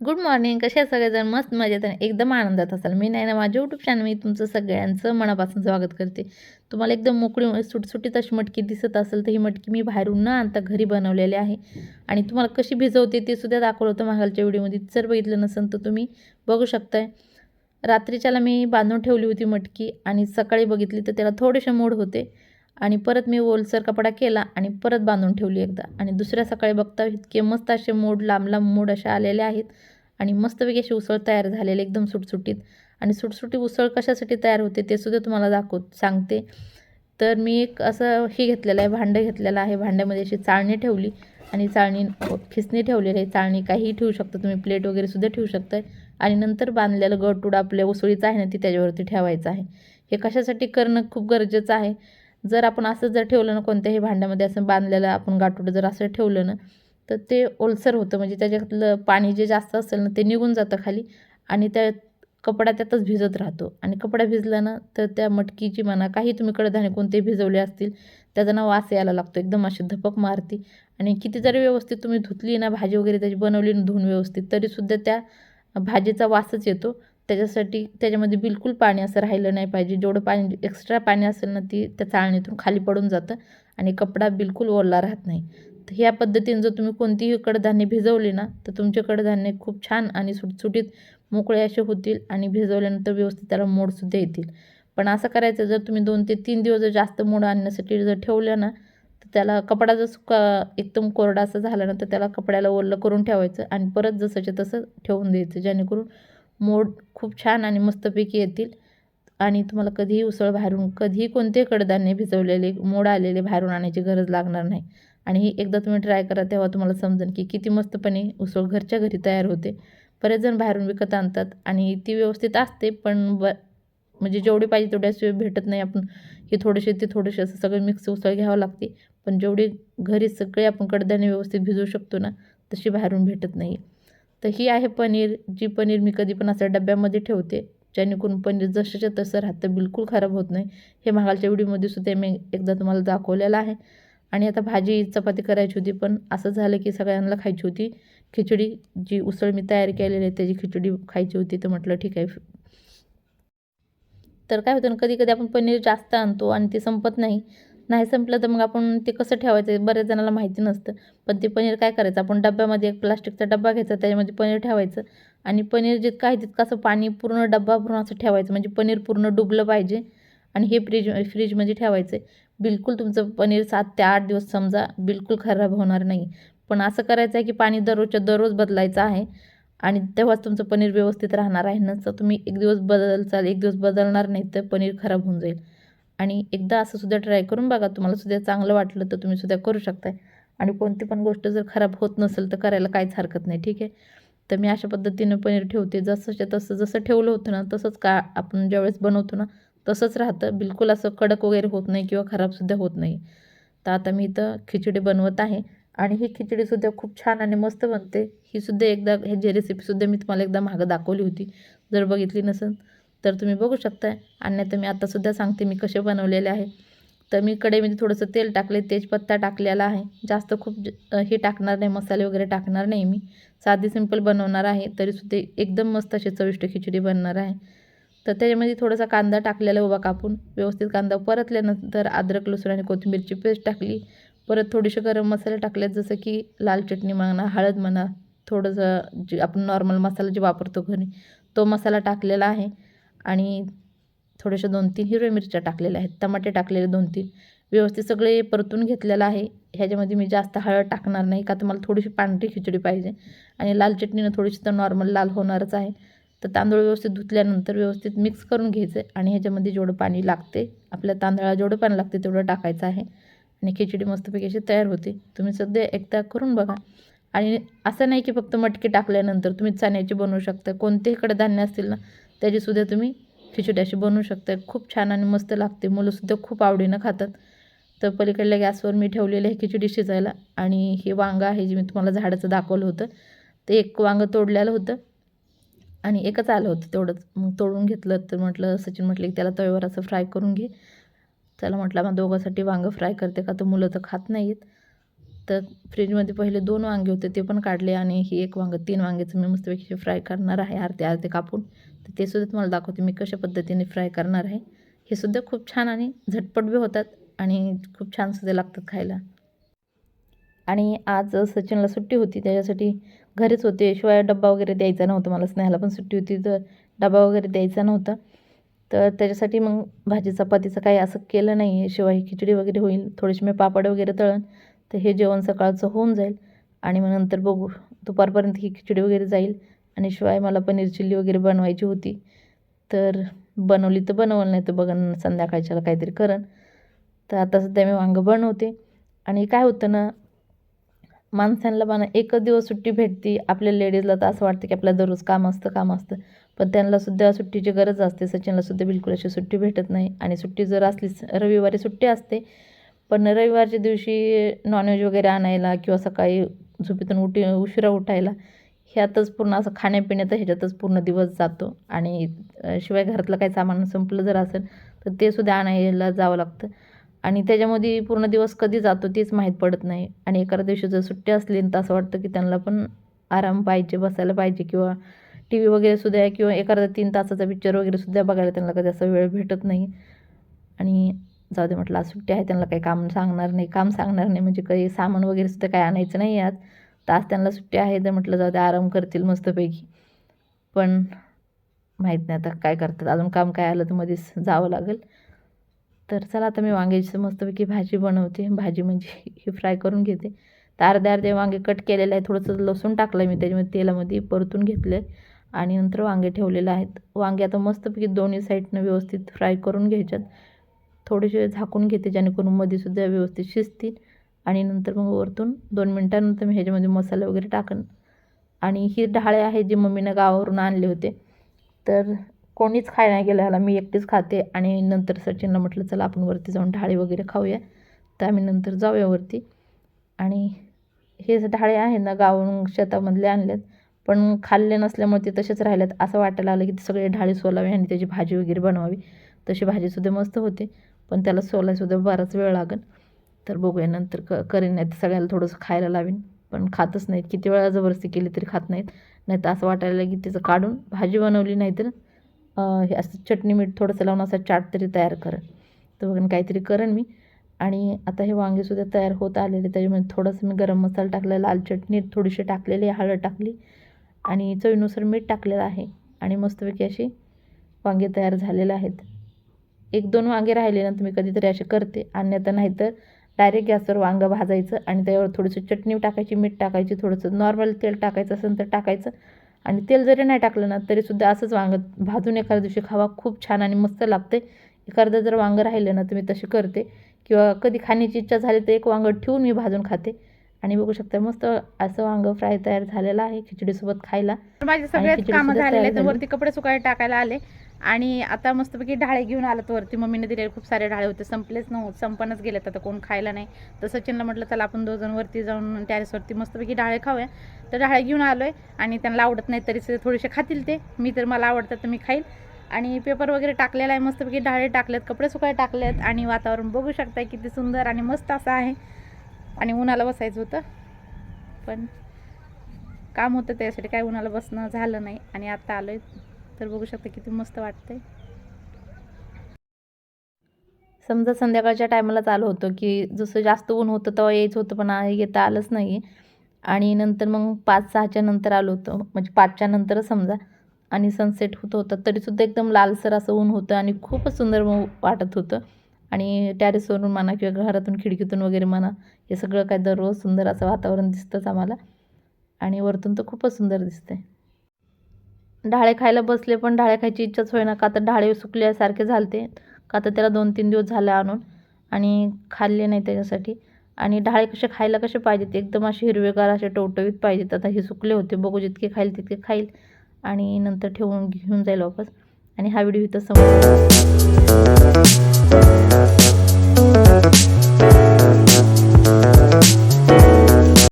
Good morning कसे सगळेजण? मस्त मजेत आणि एकदम आनंदात असाल. मी नाही ना माझ्या यूट्यूब चॅनल मी तुमचं सगळ्यांचं मनापासून स्वागत करते. तुम्हाला एकदम मोकळी सुटसुटीत अशी मटकी दिसत असेल तर ही मटकी मी बाहेरून न आणता घरी बनवलेली आहे. आणि तुम्हाला कशी भिजवते ते सुद्धा दाखवलं होतं मागालच्या व्हिडिओमध्ये. जर बघितलं नसेल तर तुम्ही बघू शकताय. रात्रीच्याला मी बांधून ठेवली होती मटकी आणि सकाळी बघितली तर त्याला थोडेसे मोड होते. आणि परत मी ओलसर कपडा केला आणि परत बांधून ठेवली एकदा. आणि दुसऱ्या सकाळी बघता इतके मस्त असे मोड लांब लांब मोड असे आलेले आहेत. आणि मस्तपैकी अशी उसळ तयार झालेली एकदम सुटसुटीत. आणि सुटसुटी उसळ कशासाठी तयार होते ते सुद्धा तुम्हाला दाखव सांगते. तर मी एक असं हे घेतलेलं आहे भांडं घेतलेलं आहे. भांड्यामध्ये अशी चाळणी ठेवली. आणि चाळणी खिसणी ठेवलेली आहे. चाळणी काहीही ठेवू शकता तुम्ही. प्लेट वगैरे सुद्धा ठेवू शकता आणि नंतर बांधलेलं गटूड आपल्या उसळीचं आहे ना ती त्याच्यावरती ठेवायचं आहे. हे कशासाठी करणं खूप गरजेचं आहे. जर आपण असं जर ठेवलं ना कोणत्याही भांड्यामध्ये असं बांधलेलं आपण गाठोडं जर असं ठेवलं ना तर ते ओलसर होतं. म्हणजे त्याच्यातलं पाणी जे जास्त असेल ना ते निघून जातं खाली आणि त्या कपडा त्यातच भिजत राहतो. आणि कपडा भिजला ना तर त्या मटकीची म्हणा काही तुम्ही कडधान्य कोणते भिजवले असतील त्याचा ना वास यायला लागतो. एकदम अशी धपक मारती. आणि किती जरी व्यवस्थित तुम्ही धुतली ना भाजी वगैरे त्याची बनवली ना धुवून व्यवस्थित तरीसुद्धा त्या भाजीचा वासच येतो. त्याच्यासाठी त्याच्यामध्ये बिलकुल पाणी असं राहिलं नाही पाहिजे. जेवढं पाणी एक्स्ट्रा पाणी असेल ना ती त्या चाळणीतून खाली पडून जातं आणि कपडा बिलकुल ओला राहत नाही. तर ह्या पद्धतीने जर तुम्ही कोणतीही कडधान्य भिजवली ना तर तुमचे कडधान्य खूप छान आणि सुटसुटीत मोकळे असे होतील आणि भिजवल्यानंतर व्यवस्थित त्याला मोडसुद्धा येतील. पण असं करायचं जर तुम्ही दोन ते तीन दिवस जर जास्त मोड आणण्यासाठी जर ठेवलं ना तर त्याला कपडा जर सुका एकदम कोरडा असं झाला ना तर त्याला कपड्याला ओलं करून ठेवायचं आणि परत जसंच्या तसं ठेवून द्यायचं जेणेकरून मोड खूप छान आणि मस्तपैकी येतील. आणि तुम्हाला कधीही उसळ बाहेरून कधीही कोणते कडधान्य भिजवलेले मोड आलेले बाहेरून आणायची गरज लागणार नाही. आणि ही एकदा तुम्ही ट्राय करा तेव्हा तुम्हाला समजेल की किती मस्तपणे उसळ घरच्या घरी तयार होते. बरेच जण बाहेरून विकत आणतात आणि ती व्यवस्थित असते पण ब म्हणजे जेवढी पाहिजे तेवढ्याशिवाय भेटत नाही आपण. हे थोडेसे ते थोडेसे असं सगळं मिक्स उसळ घ्यावं लागते. पण जेवढी घरी सगळे आपण कडधान्य व्यवस्थित भिजवू शकतो ना तशी बाहेरून भेटत नाही. तर ही आहे पनीर जी पनीर मी कधी पण असं डब्यामध्ये ठेवते जेणेकरून पनीर जशाच्या तसं राहतं बिलकुल खराब होत नाही. हे मागालच्या व्हिडिओमध्ये सुद्धा मी एकदा तुम्हाला दाखवलेलं आहे. आणि आता भाजी चपाती करायची होती पण असं झालं की सगळ्यांना खायची होती. खिचडी जी उसळ मी तयार केलेली आहे त्याची खिचडी खायची होती तर म्हटलं ठीक आहे. तर काय होतं ना कधी कधी आपण पनीर जास्त आणतो आणि ते संपत नाही. नाही संपलं तर मग आपण ते कसं ठेवायचं बऱ्याच जणाला माहिती नसतं. पण ते पनीर काय करायचं? आपण डब्यामध्ये एक प्लास्टिकचा डब्बा घ्यायचा त्याच्यामध्ये पनीर ठेवायचं आणि पनीर जितकं आहे तितकं असं पाणी पूर्ण डब्बा भरून असं ठेवायचं. म्हणजे पनीर पूर्ण डुबलं पाहिजे आणि हे फ्रीज फ्रीजमध्ये ठेवायचं. बिलकुल तुमचं पनीर सात ते आठ दिवस समजा बिलकुल खराब होणार नाही. पण असं करायचं आहे की पाणी दररोजच्या दररोज बदलायचं आहे आणि तेव्हाच तुमचं पनीर व्यवस्थित राहणार आहे. ना तर तुम्ही एक दिवस बदलचाल एक दिवस बदलणार नाही तर पनीर खराब होऊन जाईल. आणि एकदा असं सुद्धा ट्राय करून बघा तुम्हाला सुद्धा चांगलं वाटलं तर तुम्ही सुद्धा करू शकताय. आणि कोणती पण गोष्ट जर खराब होत नसेल तर करायला काहीच हरकत नाही ठीक आहे? तर मी अशा पद्धतीनं पनीर ठेवते. जसंच्या तसं जसं ठेवलं होतं ना तसंच का आपण ज्यावेळेस बनवतो ना तसंच राहतं. बिलकुल असं कडक वगैरे होत नाही किंवा खराबसुद्धा होत नाही. तर आता मी इथं खिचडी बनवत आहे आणि ही खिचडीसुद्धा खूप छान आणि मस्त बनते. ही सुद्धा एकदा ह्याची रेसिपीसुद्धा मी तुम्हाला एकदा मागं दाखवली होती. जर बघितली नसेल तर तुम्ही बघू शकता आणि तर मी आतासुद्धा सांगते मी कसे बनवलेले आहे. तर मी कढईमध्ये थोडंसं तेल टाकले तेजपत्ता टाकलेला आहे. जास्त खूप हे टाकणार नाही. मसाले वगैरे टाकणार नाही मी. साधी सिंपल बनवणार आहे. तरीसुद्धा एकदम मस्त अशी चविष्ट खिचडी बनणार आहे. तर त्याच्यामध्ये थोडासा कांदा टाकलेला उभा कापून. व्यवस्थित कांदा परतल्यानंतर अद्रक लसूण आणि कोथिंबीरची पेस्ट टाकली. परत थोडेसे गरम मसाले टाकलेत. जसं की लाल चटणी म्हणा हळद म्हणा थोडंसं जे आपण नॉर्मल मसाला जे वापरतो घरी तो मसाला टाकलेला आहे. आणि थोडेसे दोन तीन हिरव्या मिरच्या टाकलेल्या आहेत. टमाटे टाकलेले दोन तीन. व्यवस्थित सगळे परतून घेतलेलं आहे. ह्याच्यामध्ये मी जास्त हळद टाकणार नाही का? तर मला थोडीशी पांढरी खिचडी पाहिजे. आणि लाल चटणीनं थोडीशी तर नॉर्मल लाल होणारच आहे. तर तांदूळ व्यवस्थित धुतल्यानंतर व्यवस्थित मिक्स करून घ्यायचं आणि ह्याच्यामध्ये जेवढं पाणी लागते आपल्या तांदळाला जेवढं पाणी लागते तेवढं टाकायचं आहे. आणि खिचडी मस्तपैकी अशी तयार होते. तुम्ही सध्या एकदा करून बघा. आणि असं नाही की फक्त मटकी टाकल्यानंतर तुम्ही चण्याची बनवू शकता. कोणतेही कडधान्य असतील ना त्याचीसुद्धा तुम्ही खिचडी अशी बनवू शकता. खूप छान आणि मस्त लागते. मुलंसुद्धा खूप आवडीनं खातात. तर पलीकडल्या गॅसवर मी ठेवलेलं आहे खिचडी शिजायला आणि हे वांगं आहे जे मी तुम्हाला झाडाचं दाखवलं होतं. ते एक वांगं तोडलेलं होतं आणि एकच आलं होतं तेवढंच. मग तोडून घेतलं तर म्हटलं सचिन म्हटलं की त्याला तव्यावर असं फ्राय करून घे. त्याला म्हटलं मग दोघांसाठी वांगं फ्राय करते का? तर मुलं तर खात नाहीत तर फ्रीजमध्ये पहिले दोन वांगे होते ते पण काढले आणि ही एक वांगं तीन वांग्याचं मी मस्तपैकी फ्राय करणार आहे. अर्धे अर्धे कापून. तर ते सुद्धा तुम्हाला दाखवते मी कशा पद्धतीने फ्राय करणार आहे. हे सुद्धा खूप छान आणि झटपट बी होतात आणि खूप छान सुद्धा लागतात खायला. आणि आज सचिनला सुट्टी होती त्याच्यासाठी घरीच होते. शिवाय डब्बा वगैरे द्यायचा नव्हता मला स्नेहाला पण सुट्टी होती तर डबा वगैरे द्यायचा नव्हता. तर त्याच्यासाठी मग भाजी चपातीचं काही असं केलं नाही आहे शिवाय खिचडी वगैरे होईल थोडीशी मी पापड वगैरे तळण तर हे जेवण सकाळचं होऊन जाईल. आणि मग नंतर बघू दुपारपर्यंत ही खिचडी वगैरे जाईल. आणि शिवाय मला पनीर चिल्ली वगैरे बनवायची होती. तर बनवली तर बनवलं नाही तर बघन संध्याकाळच्याला काहीतरी करन तर आता सध्या मी वांगं बनवते. आणि काय होतं ना माणसांना बना एकच दिवस सुट्टी भेटते. आपल्या लेडीजला तर असं वाटतं की आपल्याला दररोज काम असतं काम असतं. पण त्यांना सुद्धा सुट्टीची गरज असते. सचिनला सुद्धा बिलकुल अशी सुट्टी भेटत नाही. आणि सुट्टी जर असलीच रविवारी सुट्टी असते. पण रविवारच्या दिवशी नॉनव्हेज वगैरे आणायला किंवा सकाळी झोपेतून उठी उशिरा उठायला ह्यातच पूर्ण असं खाण्यापिण्यात ह्याच्यातच पूर्ण दिवस जातो. आणि शिवाय घरातलं काही सामान संपलं जर असेल तर ते सुद्धा आणायला जावं लागतं. आणि त्याच्यामध्ये पूर्ण दिवस कधी जातो तेच माहीत पडत नाही. आणि एखाद्या दिवशी जर सुट्टी असली तर असं वाटतं की त्यांना पण आराम पाहिजे बसायला पाहिजे किंवा टी व्ही वगैरे सुद्धा आहे किंवा एखादा तीन तासाचा पिक्चर वगैरे सुद्धा बघायला त्यांना कधी असा वेळ भेटत नाही. आणि जाऊ दे म्हटलं आज सुट्टी आहे त्यांना काही काम सांगणार नाही. काम सांगणार नाही म्हणजे काही सामान वगैरे सुद्धा काही आणायचं नाही आज. तर आज त्यांना सुट्टी आहे तर म्हटलं जाऊ दे आराम करतील मस्तपैकी. पण माहीत नाही आता काय करतात. अजून काम काय आलं तर मध्येच जावं लागेल. तर चला आता मी वांग्याची मस्तपैकी भाजी बनवते. भाजी म्हणजे ही फ्राय करून घेते. तर अर्धे अर्धे वांगे कट केलेले आहे थोडंसं लसूण टाकलं आहे मी त्याच्यामध्ये तेलामध्ये परतून घेतले आणि नंतर वांगे ठेवलेले आहेत. वांगे आता मस्तपैकी दोन्ही साईडनं व्यवस्थित फ्राय करून घ्यायच्यात. थोडेसे झाकून घेते जेणेकरून मध्येसुद्धा व्यवस्थित शिजतील. आणि नंतर मग वरतून दोन मिनटानंतर मी ह्याच्यामध्ये मसाला वगैरे टाकन. आणि ही डाळे आहे जी मम्मीनं गावावरून आणले होते. तर कोणीच खाय नाही गेलं ह्याला मी एकटीच खाते. आणि नंतर सचिनला म्हटलं चला आपण वरती जाऊन डाळे वगैरे खाऊया. तर आम्ही नंतर जाऊया वरती. आणि हे ढाळे डाळे आहे ना गावावरून शेतामधले आणलेत पण खाल्ले नसल्यामुळे ते तसेच राहिलेत असं वाटायला लागलं की ते सगळे डाळे सोलावे आणि त्याची भाजी वगैरे बनवावी. तशी भाजीसुद्धा मस्त होते. पण त्याला सोलायसुद्धा बराच वेळ लागेल तर बघूया नंतर क करेन नाही तर सगळ्याला थोडंसं खायला लावीन. पण खातच नाहीत. किती वेळा जबरदस्ती केली तरी खात नाहीत. नाही तर असं वाटायला की तिचं काढून भाजी बनवली नाही तर हे असं चटणी मीठ थोडंसं लावून असं चाट तरी तयार करेन. तर बघून काहीतरी करेन मी. आणि आता हे वांगेसुद्धा तयार होत आलेले. त्याच्यामध्ये थोडंसं मी गरम मसाला टाकला लाल चटणी थोडीशी टाकलेली हळद टाकली आणि चवीनुसार मीठ टाकलेलं आहे. आणि मस्तपैकी अशी वांगे तयार झालेले आहेत. एक दोन वांगे राहिले ना तर मी कधीतरी असे करते. अन्यथा नाही तर डायरेक्ट गॅसवर वांगं भाजायचं आणि त्यावर थोडंसं चटणी टाकायची मीठ टाकायची थोडंसं नॉर्मल तेल टाकायचं असेल तर टाकायचं. आणि तेल जरी नाही टाकलं ना तरीसुद्धा असंच वांगं भाजून एखाद्या दिवशी खावा. खूप छान आणि मस्त लागते एखादं जर वांगं राहिलं ना तर मी तशी करते. किंवा कधी खाण्याची इच्छा झाली तर एक वांगं ठेवून मी भाजून खाते. आणि बघू शकता मस्त असं वांगं फ्राय तयार झालेलं आहे खिचडीसोबत खायला. माझे खिचडी कामं झालेले तर. वरती कपडे सुकायला टाकायला आले. आणि आता मस्तपैकी ढाळे घेऊन आलं वरती. मम्मीने दिलेले खूप सारे ढाळे होते. संपलेच नव्हते. संपनच गेलेत. आता कोण खायला नाही. तर सचिनला म्हटलं चला आपण दोघं वरती जाऊन टॅरेसवरती मस्तपैकी ढाळे खाऊया. तर ढाळे घेऊन आलोय. आणि त्यांना आवडत नाही तरी थोडेसे खातील ते. मी तर मला आवडतात तर मी खाईल. आणि पेपर वगैरे टाकलेला आहे. मस्तपैकी ढाळे टाकलेत. कपडे सुकायला टाकलेत. आणि वातावरण बघू शकताय किती सुंदर आणि मस्त असं आहे. आणि उन्हाला बसायचं होतं. पण काम होतं त्यासाठी काय उन्हाला बसणं झालं नाही. आणि आता आहे तर बघू शकता किती मस्त वाटतंय. समजा संध्याकाळच्या टायमालाच आलो होतं की जसं जास्त ऊन होतं तेव्हा यायचं होतं पण येता आलंच नाही. आणि नंतर मग पाच सहाच्या नंतर आलो होतं. म्हणजे पाचच्या नंतरच समजा. आणि सनसेट होत होतं तरीसुद्धा एकदम लालसर असं ऊन होतं आणि खूपच सुंदर मग वाटत होतं. आणि टॅरेसवरून म्हणा किंवा घरातून खिडकीतून वगैरे म्हणा हे सगळं काय दररोज सुंदर असं वातावरण दिसतंच आम्हाला. आणि वरतून तर खूपच सुंदर दिसते ढाळे खायला बसले पण डाळे खायची इच्छाच होईना. का तर डाळे सुकल्यासारखे झालते. का तर त्याला दोन तीन दिवस झाले आणून आणि खाल्ले नाही त्याच्यासाठी. आणि डाळे कसे खायला कसे पाहिजेत? एकदम असे हिरवेगार असे टवटवीत पाहिजेत. आता हे सुकले होते. बघू जितके खाईल तितके खाईल. आणि नंतर ठेवून घेऊन जाईल वापस. आणि हा व्हिडिओ इथं समोर